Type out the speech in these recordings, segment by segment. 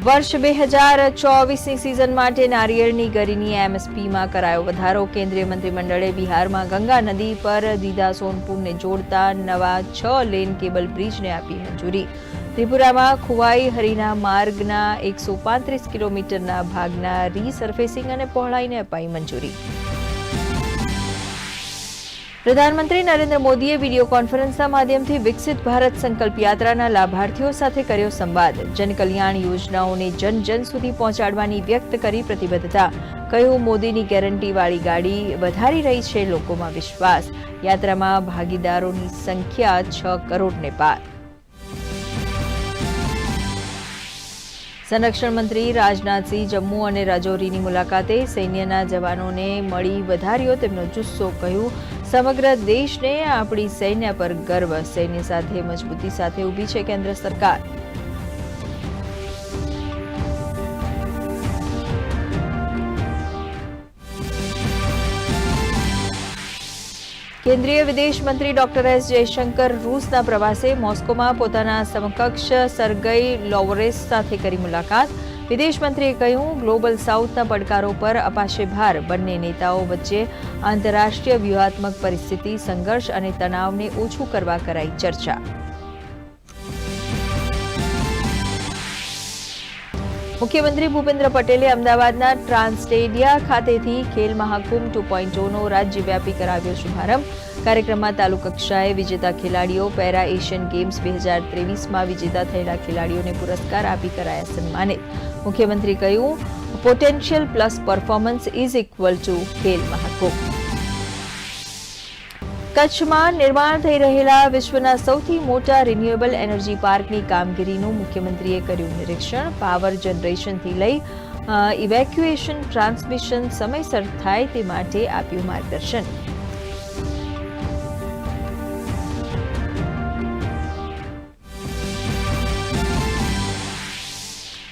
વર્ષ બે હજાર ચોવીસની સિઝન માટે નારિયેળની ગરીની એમએસપીમાં કરાયો વધારો. કેન્દ્રીય મંત્રીમંડળે બિહારમાં ગંગા નદી પર દીદા સોનપુરને જોડતા નવા છ લેન કેબલ બ્રિજને આપી મંજૂરી. ત્રિપુરામાં ખુવાઈ હરીના માર્ગના એકસો પાંત્રીસ કિલોમીટરના ભાગના રીસર્ફેસિંગ અને પહોળાઈને અપાઈ મંજૂરી. પ્રધાનમંત્રી નરેન્દ્ર મોદીએ વીડિયો કોન્ફરન્સના માધ્યમથી વિકસિત ભારત સંકલ્પ યાત્રાના લાભાર્થીઓ સાથે કર્યો સંવાદ. જનકલ્યાણ યોજનાઓને જન જન સુધી પહોંચાડવાની વ્યક્ત કરી પ્રતિબદ્ધતા. કહ્યું, મોદીની ગેરંટીવાળી ગાડી વધારી રહી છે લોકોમાં વિશ્વાસ. યાત્રામાં ભાગીદારોની સંખ્યા છ કરોડને પાર. સંરક્ષણ મંત્રી રાજનાથસિંહ જમ્મુ અને રાજૌરીની મુલાકાતે સૈન્યના જવાનોને મળી વધાર્યો તેમનો જુસ્સો. કહ્યું સમગ્ર દેશને આપણી સૈન્ય પર ગર્વ, સૈન્ય સાથે મજબૂતી સાથે ઊભી છે કેન્દ્ર સરકાર. કેન્દ્રીય વિદેશ મંત્રી ડોક્ટર એસ જયશંકર રૂસના પ્રવાસે મોસ્કોમાં પોતાના સમકક્ષ સરગઈ લોવરેસ સાથે કરી મુલાકાત. વિદેશ મંત્રીએ કહ્યું, ગ્લોબલ સાઉથના પડકારો પર અપાશે ભાર બંને નેતાઓ વચ્ચે આંતરરાષ્ટ્રીય વ્યૂહાત્મક પરિસ્થિતિ, સંઘર્ષ અને તણાવને ઓછું કરવા કરાઈ ચર્ચા. મુખ્યમંત્રી ભૂપેન્દ્ર પટેલે અમદાવાદના ટ્રાન્સટેડિયા ખાતેથી ખેલ મહાકુંભ ટુ પોઈન્ટ પોઈન્ટોનો રાજ્યવ્યાપી કરાવ્યો શુભારંભ. કાર્યક્રમમાં તાલુકા કક્ષાએ વિજેતા ખેલાડીઓ પેરા એશિયન ગેમ્સ બે હજાર ત્રેવીસમાં વિજેતા થયેલા ખેલાડીઓને પુરસ્કાર આપી કરાયા સન્માનિત. મુખ્યમંત્રી કહ્યું, potential plus performance is equal to Khel Mahakumbh. કચ્છમાં નિર્માણ થઈ રહેલા વિશ્વના સૌથી મોટા રિન્યુએબલ એનર્જી પાર્કની કામગીરીનું મુખ્યમંત્રીએ કર્યું નિરીક્ષણ. પાવર જનરેશનથી લઈ ઇવેક્યુએશન ટ્રાન્સમિશન સમયસર થાય તે માટે આપ્યું માર્ગદર્શન.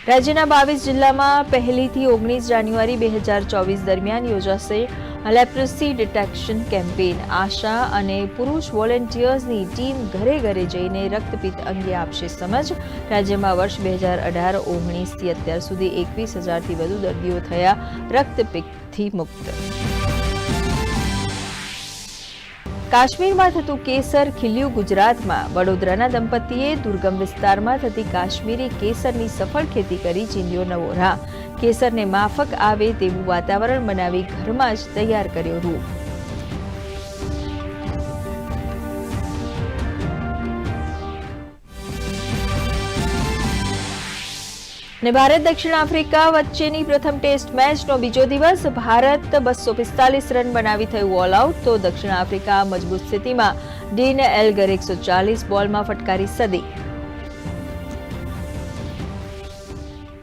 રાજ્યના બાવીસ જિલ્લામાં પહેલીથી ઓગણીસ જાન્યુઆરી બે હજાર ચોવીસ દરમિયાન યોજાશે લેપ્રસી ડિટેક્શન કેમ્પેઇન આશા અને પુરુષ વોલેન્ટિયર્સની ટીમ ઘરે ઘરે જઈને રક્તપિત્ત અંગે આપશે સમજ. રાજ્યમાં વર્ષ બે હજાર અઢાર ઓગણીસથી અત્યાર સુધી એકવીસ હજારથી વધુ દર્દીઓ થયા રક્તપિત્તથી મુક્ત. કાશ્મીરમાં થતું કેસર ખીલ્યું ગુજરાતમાં. વડોદરાના દંપતીએ દુર્ગમ વિસ્તારમાં થતી કાશ્મીરી કેસરની સફળ ખેતી કરી ચીંધ્યો નવો રાહ કેસરને માફક આવે તેવું વાતાવરણ બનાવી ઘરમાં જ તૈયાર કર્યો રૂ ને ભારત દક્ષિણ આફ્રિકા વચ્ચેની પ્રથમ ટેસ્ટ મેચનો બીજો દિવસ ભારત બસો પિસ્તાલીસ રન બનાવી થયું ઓલ આઉટ તો દક્ષિણ આફ્રિકા મજબૂત સ્થિતિમાં ડીન એલગર એકસો ચાલીસ બોલમાં ફટકારી સદી.